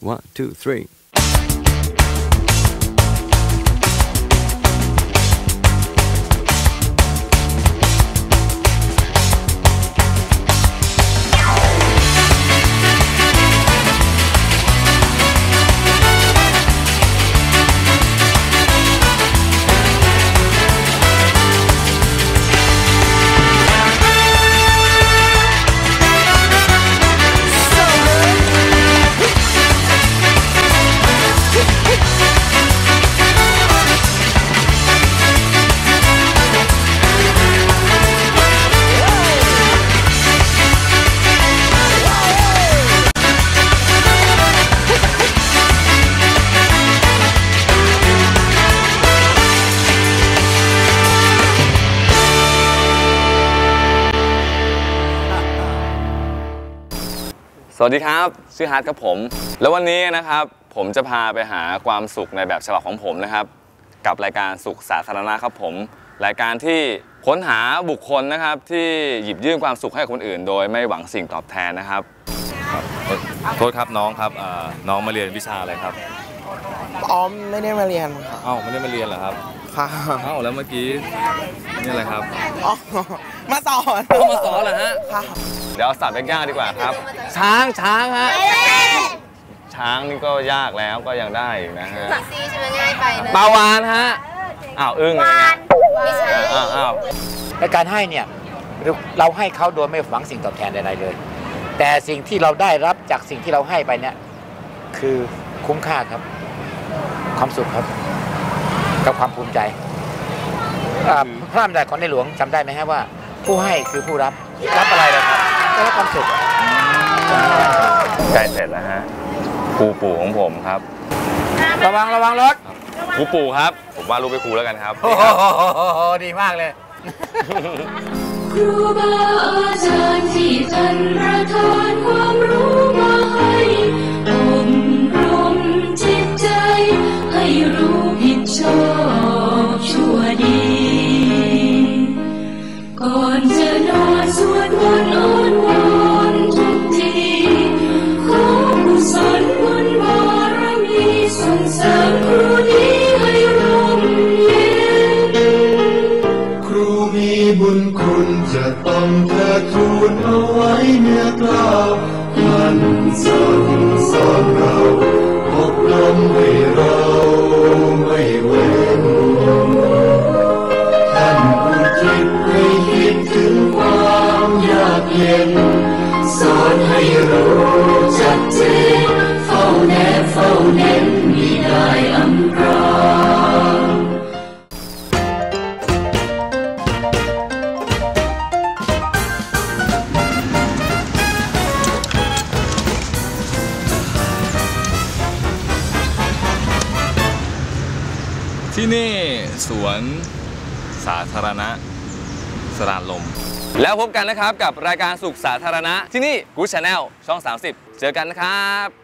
One, two, three. สวัสดีครับ ชื่อฮาร์ดครับผม แล้ววันนี้นะครับ ผมจะพาไปหาความสุขในแบบฉบับของผมนะครับ กับรายการสุขสาธารณะครับผม รายการที่ค้นหาบุคคลนะครับ ที่หยิบยื่นความสุขให้คนอื่น โดยไม่หวังสิ่งตอบแทนนะครับโทษครับน้องครับน้องมาเรียนวิชาอะไรครับ อ๋อไม่ได้มาเรียนค่ะอ้าวไม่ได้มาเรียนเหรอครับ ค่ะอ้าวแล้วเมื่อกี้นี่อะไรครับอ๋อมาสอนเข้ามาสอนเหรอฮะค่ะเดี๋ยวเอาสัตว์ไปย่างดีกว่าครับ ช้างช้างฮะช้างนี่ก็ยากแล้วก็ยังได้อยู่นะฮะซีใช่ไหมง่ายไปนะปลาวานฮะอ้าวอึ้งเลยนะไม่ใช่อ้าวอ้าวในการให้เนี่ยเราเราให้เขาโดยไม่หวังสิ่งตอบแทนใดๆเลย แต่สิ่งที่เราได้รับจากสิ่งที่เราให้ไปเนี่ยคือคุ้มค่าครับ ความสุขครับ กับความภูมิใจอ่าพระราชบัญญัติของในหลวงจำได้ไหมฮะว่า ผู้ให้คือผู้รับรับอะไรเลยครับก็รับความสุขใกล้เสร็จแล้วฮะครูปู่ของผมครับ ระวังระวังรถครูปู่ครับ ผมว่าดรูปไปครูแล้วกันครับ โอ้โหดีมากเลย ครูบาอาจารย์ที่ท่านประทานความรู้ สวดมนต์อ้อนวอนทุกทีขอกุศลบุญบารมีส่งเสริมครูดีให้ร่มเย็นครูมีบุญคุณจะต้องเธอทูลเอาไว้เนื้อกล่าวมันสั่งสอนเราอบรมให้เราากเย็น สอนให้รู้จักเจนเฝ้าแนบเฝ้าเน้นมิได้อำพรางที่นี่สวนสาธารณะ สรานลม แล้วพบกันนะครับกับรายการสุขสาธารณะที่นี่กูชาแนลช่อง 30 เจอกันนะครับ